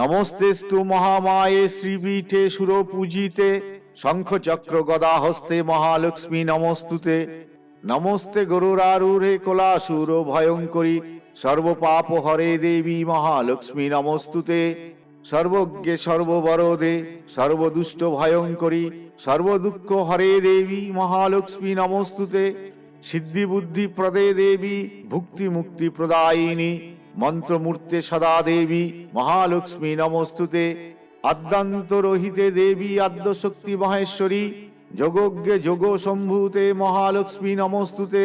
নমস্তেস্তু মহামায়ে শ্রীপীঠে সুরপূজিতে শঙ্খচক্র গদা হস্তে মহালক্ষ্মী নমস্তুতে। নমস্তে গরুরারূঢ়ে কোলাসুর ভয়ঙ্করী সর্বপাপ হরে দেবী মহালক্ষ্মী নমস্তুতে। সর্বজ্ঞে সর্ববরদে সর্বদুষ্ট ভয়ঙ্করী সর্বদুঃখ হরে দেবী মহালক্ষ্মী নমস্তুতে। সিদ্ধি বুদ্ধি প্রদে দেবী ভুক্তি মুক্তি প্রদায়িনী মন্ত্রমূর্তে সদা দেবী মহালক্ষ্মী নমস্তুতে। আদ্যান্তরহিতে দেবী আদ্যশক্তি মহেশ্বরী যোগজ্ঞে যোগ সম্ভূতে মহালক্ষ্মী নমস্তুতে।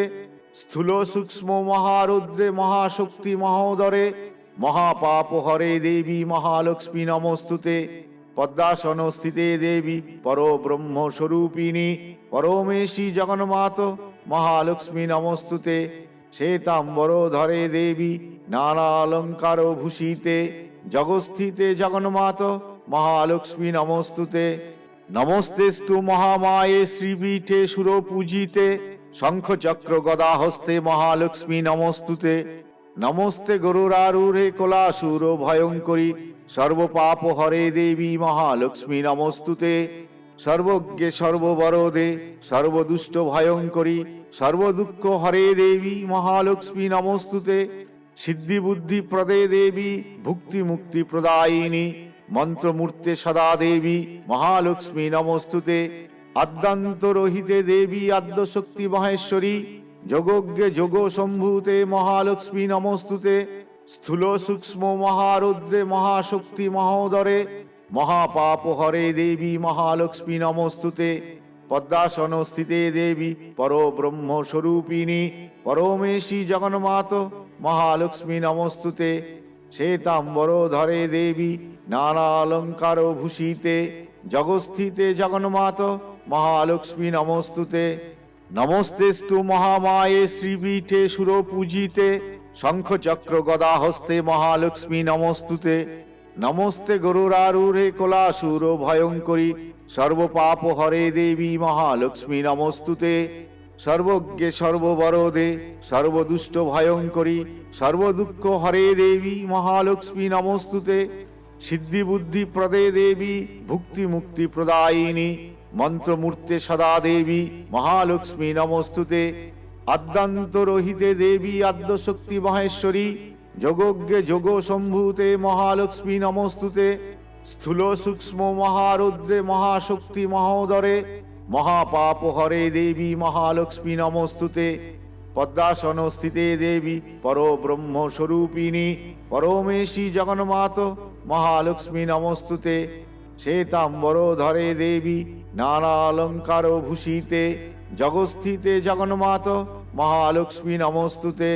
স্থূল সূক্ষ্ম মহারুদ্রে মহাশক্তি মহোদরে, মহাপাপ হরে দেবী মহালক্ষ্মী নমস্তুতে। পদ্মাসন স্থিতে দেবী পরব্রহ্ম স্বরূপিণী পরমেশী জগন্মাত মহালক্ষ্মী নমস্তুতে। শ্বেতাম্বর ধরে দেবী নানা অলঙ্কার ভূষিতে জগস্থিতে জগন্মাত মহালক্ষ্মী নমস্তুতে। নমস্তেস্তু মহামায়ে শ্রীপীঠে সুরপূজিতে, শঙ্খচক্র গদা হস্তে মহালক্ষ্মী নমস্তুতে। নমস্তে গরুরারূঢ়ে কোলাসুর ভয়ঙ্করী, সর্বপাপ হরে দেবী মহালক্ষ্মী নমস্তুতে। সর্বজ্ঞে সর্ববরদে সর্বদুষ্ট ভয়ঙ্করী, সর্বদুঃখ হরে দেবী মহালক্ষ্মী নমস্তুতে। সিদ্ধি বুদ্ধি প্রদে দেবী, ভুক্তি মুক্তি প্রদায়িনী, মন্ত্রমূর্তে সদা দেবী, মহালক্ষ্মী নমস্তুতে। আদ্যান্তরহিতে দেবী আদ্যশক্তি মহেশ্বরী, যোগজ্ঞে যোগ সম্ভূতে মহালক্ষ্মী নমস্তুতে, স্থূল সূক্ষ্ম মহারুদ্রে মহাশক্তি মহোদরে, মহাপাপ হরে দেবী মহালক্ষ্মী নমস্তুতে। পদ্মাসন স্থিতে দেবী পরব্রহ্ম স্বরূপিণী পরমেশী জগন্মাত মহালক্ষ্মী নমস্তুতে, শ্বেতাম্বর ধরে দেবী নানা অলঙ্কার ভূষিতে, জগস্থিতে জগন্মাত মহালক্ষ্মী নমস্তুতে। নমস্তেস্তু মহামায়ে শ্রীপীঠে সুরপূজিতে, শঙ্খচক্র গদা হস্তে মহালক্ষ্মী নমস্তুতে। নমস্তে গরুরারূঢ়ে কোলাসুর ভয়ঙ্করী, সর্বপাপ হরে দেবী মহালক্ষ্মী নমস্তুতে। সর্বজ্ঞে সর্ববরদে সর্বদুষ্ট ভয়ঙ্করী, সর্বদুঃখ হরে দেবী মহালক্ষ্মী নমস্তুতে সিদ্ধি বুদ্ধি প্রদে দেবী, ভুক্তি মুক্তি প্রদায়িনী, মন্ত্রমূর্তে সদা দেবী মহালক্ষ্মী নমস্তুতে আদ্যান্তরহিতে দেবী আদ্যশক্তি মহেশ্বরী যোগজ্ঞে যোগ সম্ভূতে মহালক্ষ্মী নমস্তুতে, স্থূল সূক্ষ্ম মহারুদ্রে মহাশক্তি মহোদরে মহাপাপ হরে দেবী, মহালক্ষ্মী নমস্তুতে। পদ্মাসন স্থিতে দেবী পরব্রহ্ম স্বরূপিণী পরমেশী জগন্মাত, মহালক্ষ্মী নমস্তুতে। শ্বেতাম্বর ধরে দেবী নানা অলঙ্কার ভূষিতে জগস্থিতে জগন্মাত, মহালক্ষ্মী নমস্তুতে।